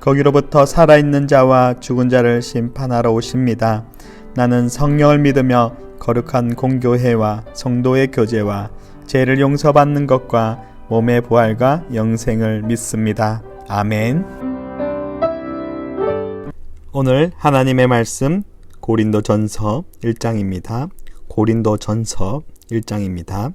거기로부터 살아있는 자와 죽은 자를 심판하러 오십니다. 나는 성령을 믿으며 거룩한 공교회와 성도의 교제와 죄를 용서받는 것과 몸의 부활과 영생을 믿습니다. 아멘. 오늘 하나님의 말씀 고린도 전서 1장입니다. 고린도 전서 1장입니다.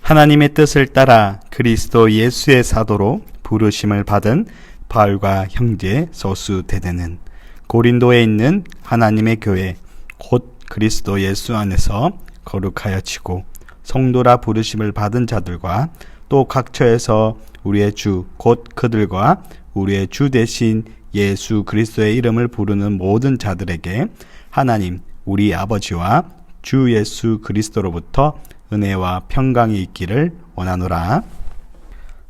하나님의 뜻을 따라 그리스도 예수의 사도로 부르심을 받은 바울과 형제 소수 대대는 고린도에 있는 하나님의 교회 곧 그리스도 예수 안에서 거룩하여 치고 성도라 부르심을 받은 자들과 또 각처에서 우리의 주 곧 그들과 우리의 주 대신 예수 그리스도의 이름을 부르는 모든 자들에게 하나님 우리 아버지와 주 예수 그리스도로부터 은혜와 평강이 있기를 원하노라.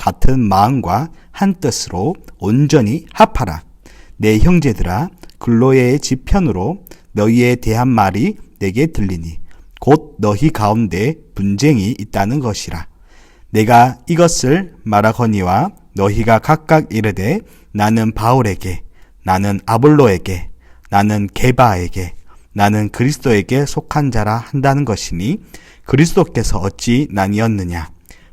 같은 마음과 한 뜻으로 온전히 합하라. 내 형제들아, 글로의 지편으로 너희에 대한 말이 내게 들리니 곧 너희 가운데 분쟁이 있다는 것이라. 내가 이것을 말하거니와 너희가 각각 이르되 나는 바울에게 나는 아볼로에게 나는 게바에게 나는 그리스도에게 속한 자라 한다는 것이니 그리스도께서 어찌 나뉘었느냐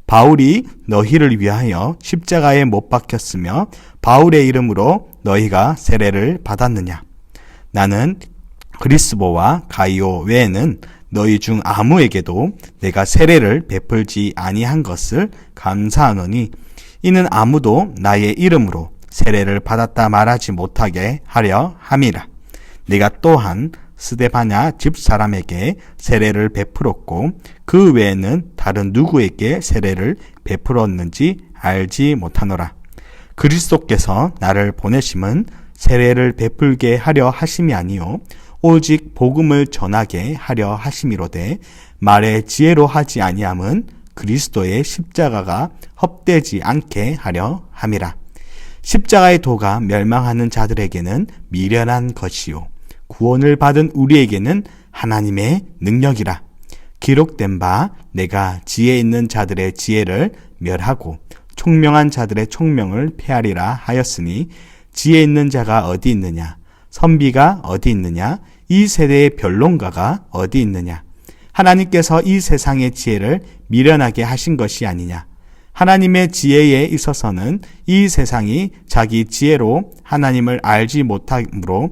바울이 너희를 위하여 십자가에 못 박혔으며 바울의 이름으로 너희가 세례를 받았느냐 나는 그리스보와 가이오 외에는 너희 중 아무에게도 내가 세례를 베풀지 아니한 것을 감사하노니 이는 아무도 나의 이름으로 세례를 받았다 말하지 못하게 하려 함이라. 내가 또한 스데바냐 집 사람에게 세례를 베풀었고 그 외에는 다른 누구에게 세례를 베풀었는지 알지 못하노라. 그리스도께서 나를 보내심은 세례를 베풀게 하려 하심이 아니요 오직 복음을 전하게 하려 하심이로되 말의 지혜로 하지 아니함은 그리스도의 십자가가 헛되지 않게 하려 함이라. 십자가의 도가 멸망하는 자들에게는 미련한 것이요 구원을 받은 우리에게는 하나님의 능력이라. 기록된 바 내가 지혜 있는 자들의 지혜를 멸하고 총명한 자들의 총명을 폐하리라 하였으니 지혜 있는 자가 어디 있느냐? 선비가 어디 있느냐? 이 세대의 변론가가 어디 있느냐? 하나님께서 이 세상의 지혜를 미련하게 하신 것이 아니냐? 하나님의 지혜에 있어서는 이 세상이 자기 지혜로 하나님을 알지 못하므로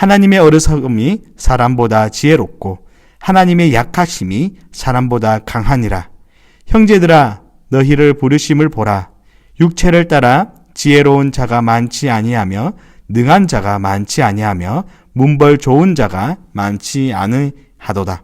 하나님의 어리석음이 사람보다 지혜롭고 하나님의 약하심이 사람보다 강하니라 형제들아 너희를 부르심을 보라 육체를 따라 지혜로운 자가 많지 아니하며 능한 자가 많지 아니하며 문벌 좋은 자가 많지 않으하도다.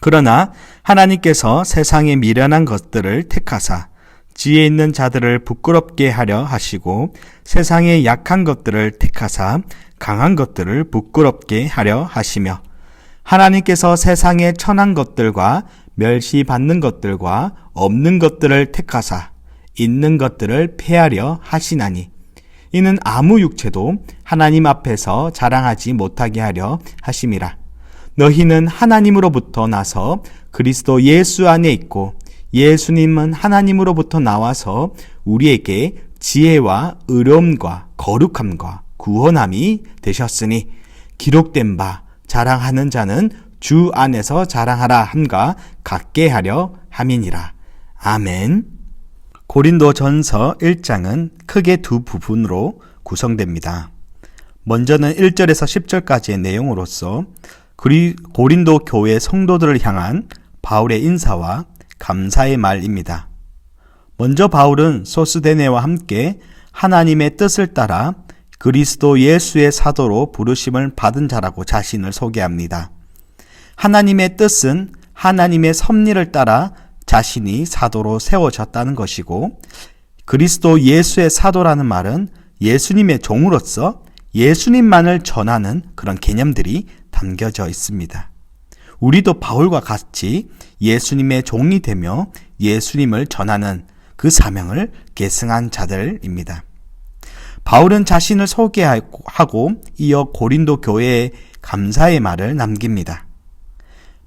그러나 하나님께서 세상의 미련한 것들을 택하사 지혜 있는 자들을 부끄럽게 하려 하시고 세상의 약한 것들을 택하사 강한 것들을 부끄럽게 하려 하시며 하나님께서 세상의 천한 것들과 멸시받는 것들과 없는 것들을 택하사 있는 것들을 폐하려 하시나니 이는 아무 육체도 하나님 앞에서 자랑하지 못하게 하려 하심이라. 너희는 하나님으로부터 나서 그리스도 예수 안에 있고 예수님은 하나님으로부터 나와서 우리에게 지혜와 의로움과 거룩함과 구원함이 되셨으니 기록된 바 자랑하는 자는 주 안에서 자랑하라 함과 같게 하려 함이니라. 아멘. 고린도 전서 1장은 크게 두 부분으로 구성됩니다. 먼저는 1절에서 10절까지의 내용으로서 고린도 교회 성도들을 향한 바울의 인사와 감사의 말입니다. 먼저 바울은 소스데네와 함께 하나님의 뜻을 따라 그리스도 예수의 사도로 부르심을 받은 자라고 자신을 소개합니다. 하나님의 뜻은 하나님의 섭리를 따라 자신이 사도로 세워졌다는 것이고 그리스도 예수의 사도라는 말은 예수님의 종으로서 예수님만을 전하는 그런 개념들이 담겨져 있습니다. 우리도 바울과 같이 예수님의 종이 되며 예수님을 전하는 그 사명을 계승한 자들입니다. 바울은 자신을 소개하고 이어 고린도 교회에 감사의 말을 남깁니다.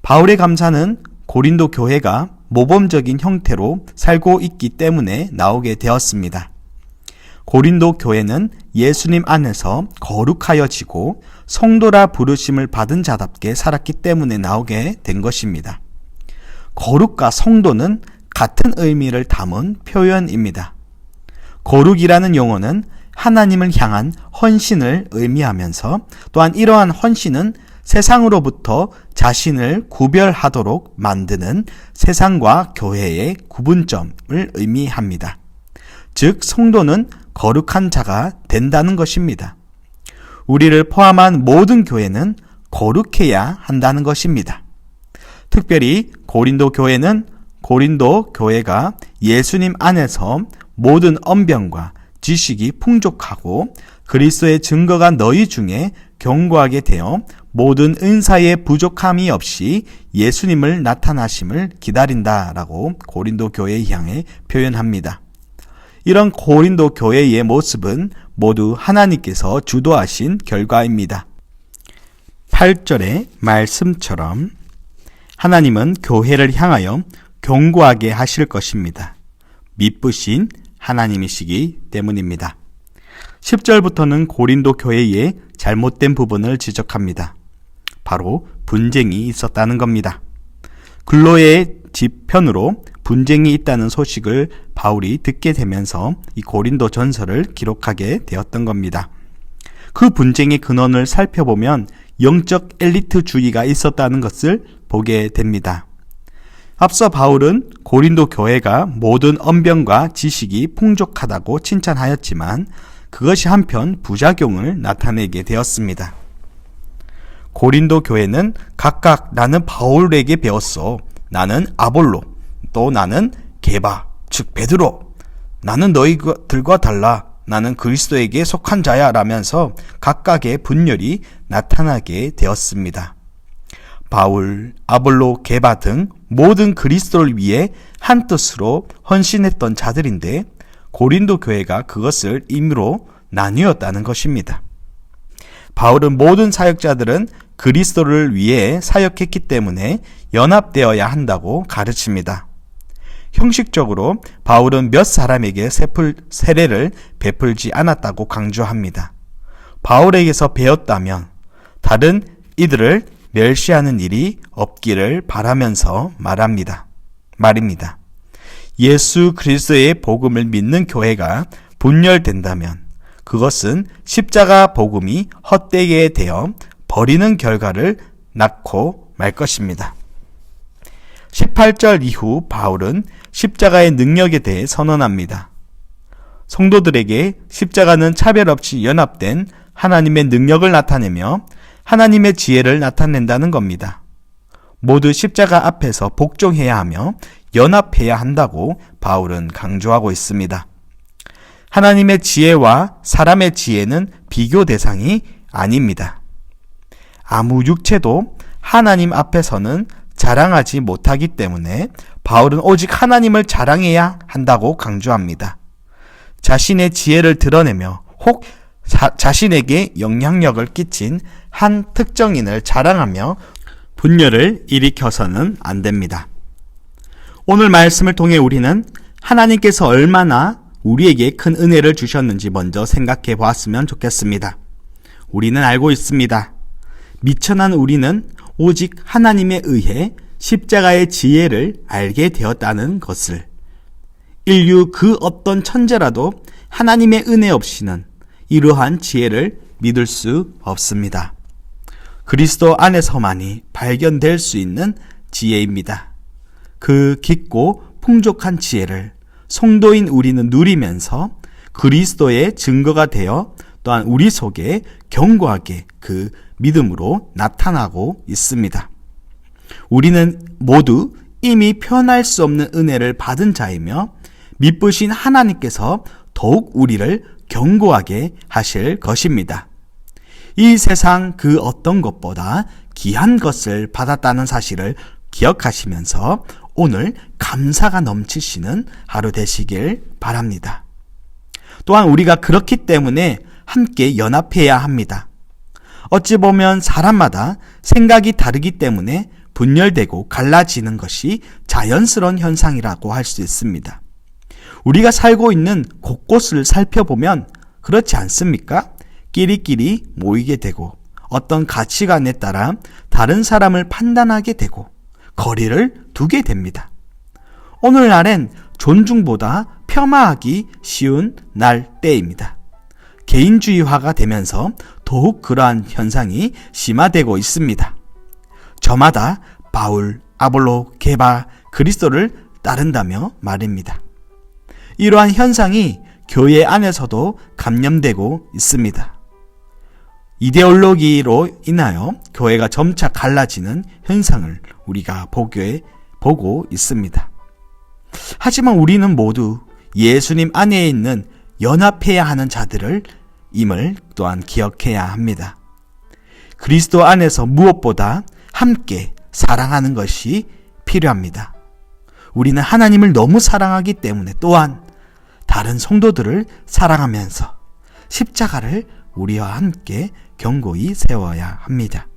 바울의 감사는 고린도 교회가 모범적인 형태로 살고 있기 때문에 나오게 되었습니다. 고린도 교회는 예수님 안에서 거룩하여지고 성도라 부르심을 받은 자답게 살았기 때문에 나오게 된 것입니다. 거룩과 성도는 같은 의미를 담은 표현입니다. 거룩이라는 용어는 하나님을 향한 헌신을 의미하면서 또한 이러한 헌신은 세상으로부터 자신을 구별하도록 만드는 세상과 교회의 구분점을 의미합니다. 즉, 성도는 거룩한 자가 된다는 것입니다. 우리를 포함한 모든 교회는 거룩해야 한다는 것입니다. 특별히 고린도 교회는 고린도 교회가 예수님 안에서 모든 언병과 지식이 풍족하고 그리스도의 증거가 너희 중에 견고하게 되어 모든 은사의 부족함이 없이 예수님을 나타나심을 기다린다라고 고린도 교회에 향해 표현합니다. 이런 고린도 교회의 모습은 모두 하나님께서 주도하신 결과입니다. 8절의 말씀처럼 하나님은 교회를 향하여 견고하게 하실 것입니다. 미쁘신 하나님이시기 때문입니다. 10절부터는 고린도 교회의 잘못된 부분을 지적합니다. 바로 분쟁이 있었다는 겁니다. 글로의 지편으로 분쟁이 있다는 소식을 바울이 듣게 되면서 이 고린도 전설을 기록하게 되었던 겁니다. 그 분쟁의 근원을 살펴보면 영적 엘리트주의가 있었다는 것을 보게 됩니다. 앞서 바울은 고린도 교회가 모든 언변과 지식이 풍족하다고 칭찬하였지만 그것이 한편 부작용을 나타내게 되었습니다. 고린도 교회는 각각 나는 바울에게 배웠어. 나는 아볼로. 또 나는 게바. 즉 베드로. 나는 너희들과 달라. 나는 그리스도에게 속한 자야 라면서 각각의 분열이 나타나게 되었습니다. 바울, 아볼로, 게바 등 모든 그리스도를 위해 한 뜻으로 헌신했던 자들인데 고린도 교회가 그것을 임의로 나뉘었다는 것입니다. 바울은 모든 사역자들은 그리스도를 위해 사역했기 때문에 연합되어야 한다고 가르칩니다. 형식적으로 바울은 몇 사람에게 세례를 베풀지 않았다고 강조합니다. 바울에게서 배웠다면 다른 이들을 멸시하는 일이 없기를 바라면서 말합니다. 말입니다. 예수 그리스도의 복음을 믿는 교회가 분열된다면 그것은 십자가 복음이 헛되게 되어 버리는 결과를 낳고 말 것입니다. 18절 이후 바울은 십자가의 능력에 대해 선언합니다. 성도들에게 십자가는 차별 없이 연합된 하나님의 능력을 나타내며 하나님의 지혜를 나타낸다는 겁니다. 모두 십자가 앞에서 복종해야 하며 연합해야 한다고 바울은 강조하고 있습니다. 하나님의 지혜와 사람의 지혜는 비교 대상이 아닙니다. 아무 육체도 하나님 앞에서는 자랑하지 못하기 때문에 바울은 오직 하나님을 자랑해야 한다고 강조합니다. 자신의 지혜를 드러내며 혹 자, 자신에게 영향력을 끼친 한 특정인을 자랑하며 분열을 일으켜서는 안 됩니다. 오늘 말씀을 통해 우리는 하나님께서 얼마나 우리에게 큰 은혜를 주셨는지 먼저 생각해 보았으면 좋겠습니다. 우리는 알고 있습니다. 미천한 우리는 오직 하나님에 의해 십자가의 지혜를 알게 되었다는 것을 인류 그 어떤 천재라도 하나님의 은혜 없이는 이러한 지혜를 믿을 수 없습니다. 그리스도 안에서만이 발견될 수 있는 지혜입니다. 그 깊고 풍족한 지혜를 성도인 우리는 누리면서 그리스도의 증거가 되어 또한 우리 속에 견고하게 그 믿음으로 나타나고 있습니다. 우리는 모두 이미 표현할 수 없는 은혜를 받은 자이며 믿으신 하나님께서 더욱 우리를 견고하게 하실 것입니다. 이 세상 그 어떤 것보다 귀한 것을 받았다는 사실을 기억하시면서 오늘 감사가 넘치시는 하루 되시길 바랍니다. 또한 우리가 그렇기 때문에 함께 연합해야 합니다. 어찌 보면 사람마다 생각이 다르기 때문에 분열되고 갈라지는 것이 자연스러운 현상이라고 할 수 있습니다. 우리가 살고 있는 곳곳을 살펴보면 그렇지 않습니까? 끼리끼리 모이게 되고 어떤 가치관에 따라 다른 사람을 판단하게 되고 거리를 두게 됩니다. 오늘날엔 존중보다 폄하하기 쉬운 날 때입니다. 개인주의화가 되면서 더욱 그러한 현상이 심화되고 있습니다. 저마다 바울, 아볼로, 게바, 그리스도를 따른다며 말입니다. 이러한 현상이 교회 안에서도 감염되고 있습니다. 이데올로기로 인하여 교회가 점차 갈라지는 현상을 우리가 보교에 보고 있습니다. 하지만 우리는 모두 예수님 안에 있는 연합해야 하는 자들을 임을 또한 기억해야 합니다. 그리스도 안에서 무엇보다 함께 사랑하는 것이 필요합니다. 우리는 하나님을 너무 사랑하기 때문에 또한 다른 성도들을 사랑하면서 십자가를 우리와 함께 경고히 세워야 합니다.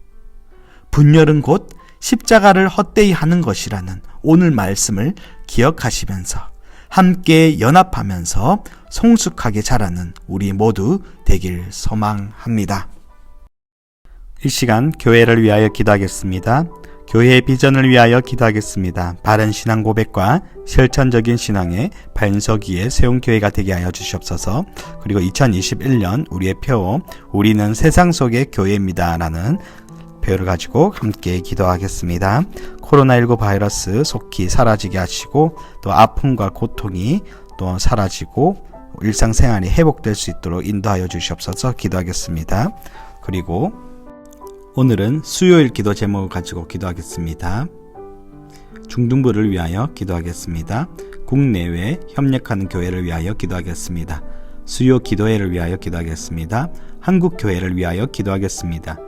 분열은 곧 십자가를 헛되이 하는 것이라는 오늘 말씀을 기억하시면서 함께 연합하면서 성숙하게 자라는 우리 모두 되길 소망합니다. 이 시간 교회를 위하여 기도하겠습니다. 교회의 비전을 위하여 기도하겠습니다. 바른 신앙 고백과 실천적인 신앙의 반석 위에 세운 교회가 되게 하여 주시옵소서. 그리고 2021년 우리의 표 우리는 세상 속의 교회입니다. 라는 표를 가지고 함께 기도하겠습니다. 코로나19 바이러스 속히 사라지게 하시고 또 아픔과 고통이 또 사라지고 일상생활이 회복될 수 있도록 인도하여 주시옵소서 기도하겠습니다. 그리고 오늘은 수요일 기도 제목을 가지고 기도하겠습니다. 중등부를 위하여 기도하겠습니다. 국내외 협력하는 교회를 위하여 기도하겠습니다. 수요 기도회를 위하여 기도하겠습니다. 한국 교회를 위하여 기도하겠습니다.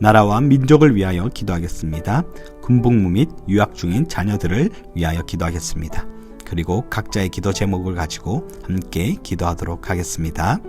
나라와 민족을 위하여 기도하겠습니다. 군복무 및 유학 중인 자녀들을 위하여 기도하겠습니다. 그리고 각자의 기도 제목을 가지고 함께 기도하도록 하겠습니다.